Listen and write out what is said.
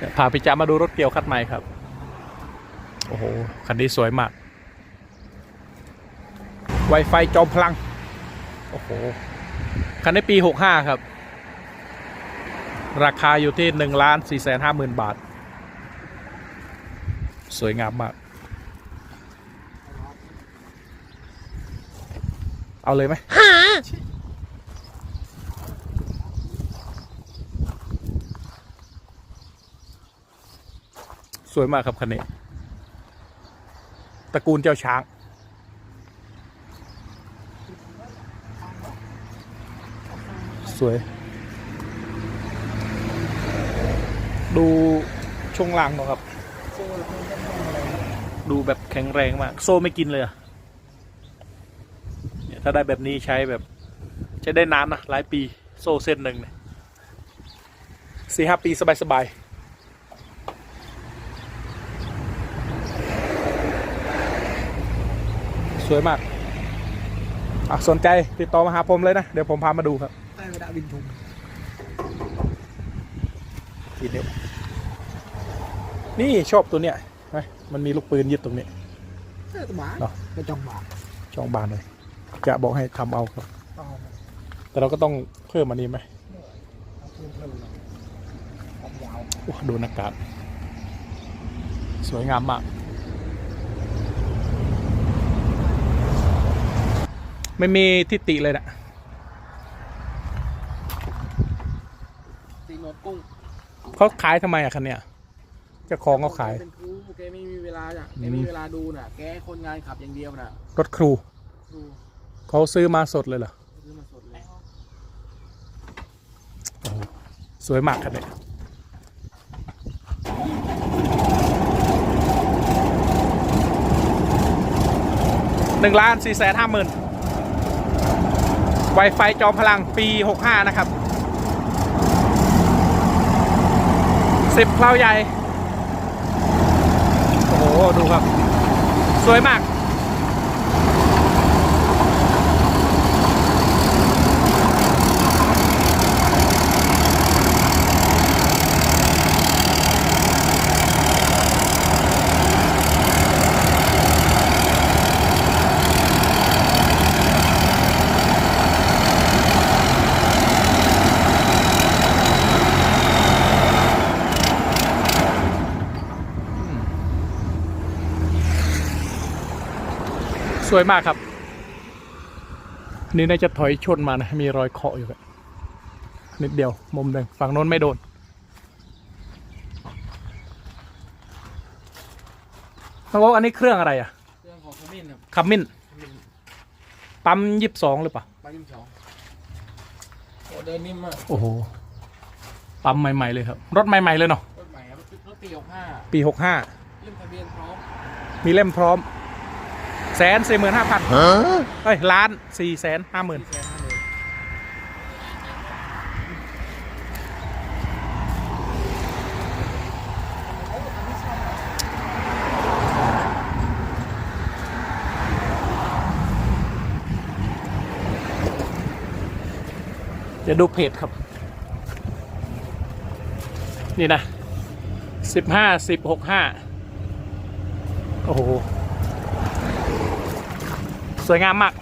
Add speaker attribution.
Speaker 1: เดี๋ยวพาพี่จ๋ามาดูรถเกี่ยวคันใหม่ครับ โอ้โห คันนี้สวยมาก Wi-Fi จอมพลัง โอ้โห คันนี้ปี 65 ครับ ราคาอยู่ที่1ล้าน4 5 0 0 0 0 บาท สวยงามมาก เอาเลยไหม สวยมากครับคันนี้ตระกูลเจ้าช้าง สวย ดูช่วงล่างหน่อยครับ ดูแบบแข็งแรงมาก โซ่ไม่กินเลยเนี่ยถ้าได้แบบนี้ใช้แบบ ใช้ได้นานนะ หลายปีโซ่เส้นหนึ่งเนี่ยสี่ห้าปีสบาย ๆ สวยมากอะสนใจติดต่อมาหาผมเลยนะ เดี๋ยวผมพามาดูครับ
Speaker 2: ใต้กระดาษวินทุม
Speaker 1: กี่นิ้วนี่ชอบตัวเนี้ยไหมมันมีลูกปืนยึดตรงนี้
Speaker 2: เออตบา
Speaker 1: เนอะ
Speaker 2: กระจองบาท
Speaker 1: ช่องบานเลย จะบอกให้ทำเอาครับ
Speaker 2: เอา
Speaker 1: แต่เราก็ต้องเพิ่มอันนี้ไหม
Speaker 2: เอาเพิ่มเพิ่มเลยความยาว
Speaker 1: โอ้ดูหนากาศสวยงามมาก ไม่มีทิฏฐิเลยนะ
Speaker 2: ตีโนดกุ้ง
Speaker 1: เขาขายทำไมอะคันเนี้ยเจ้าของเขาขาย
Speaker 2: เป็นครูแกไม่มีเวลาอะ
Speaker 1: อืม
Speaker 2: แกไม่มีเวลาดูน่ะ แกให้คนงานขับอย่างเดียวน่ะ
Speaker 1: รถครู
Speaker 2: ดู
Speaker 1: เขาซื้อมาสดเลยเหรอ
Speaker 2: ซื้อมาสดเลย
Speaker 1: โอ้โหสวยมากคันเนี้ยหนึ่งล้านสี่แสนห้าหมื่น Wi-Fi จอมพลังปี 65 นะครับสิบเพลาใหญ่ โอ้โห ดูครับ สวยมาก สวยมากครับ นี่น่าจะถอยชนมานะ มีรอยเคาะอยู่อะนิดเดียวมุมหนึ่งฝั่งโน้นไม่โดนน้องโอ๊คอันนี้เครื่องอะไรอะ
Speaker 2: เรื่องของขมิ้นครับ
Speaker 1: คัมมิน
Speaker 2: ขมิ้น
Speaker 1: ปั๊มยี่สิบสองหรือเปล่า
Speaker 2: ปลายิ้มสองโอ้เดินนิ่มมาก
Speaker 1: โอ้โห ปั๊มใหม่ ๆ เลยครับ รถใหม่ ๆ เลยเนาะ
Speaker 2: รถใหม่ครับ รถปีหกห้า
Speaker 1: ปีหกห้า
Speaker 2: เล่มทะเบียนพร้อม
Speaker 1: มีเล่มพร้อม แสนสี่หมื่นห้าพันเอ้ยล้านสี่แสนห้าหมื่น
Speaker 2: ที่แสนห้าเลย
Speaker 1: จะดูเพจครับ นี่นะสิบห้าสิบหกห้าโอ้โห สวยงามมาก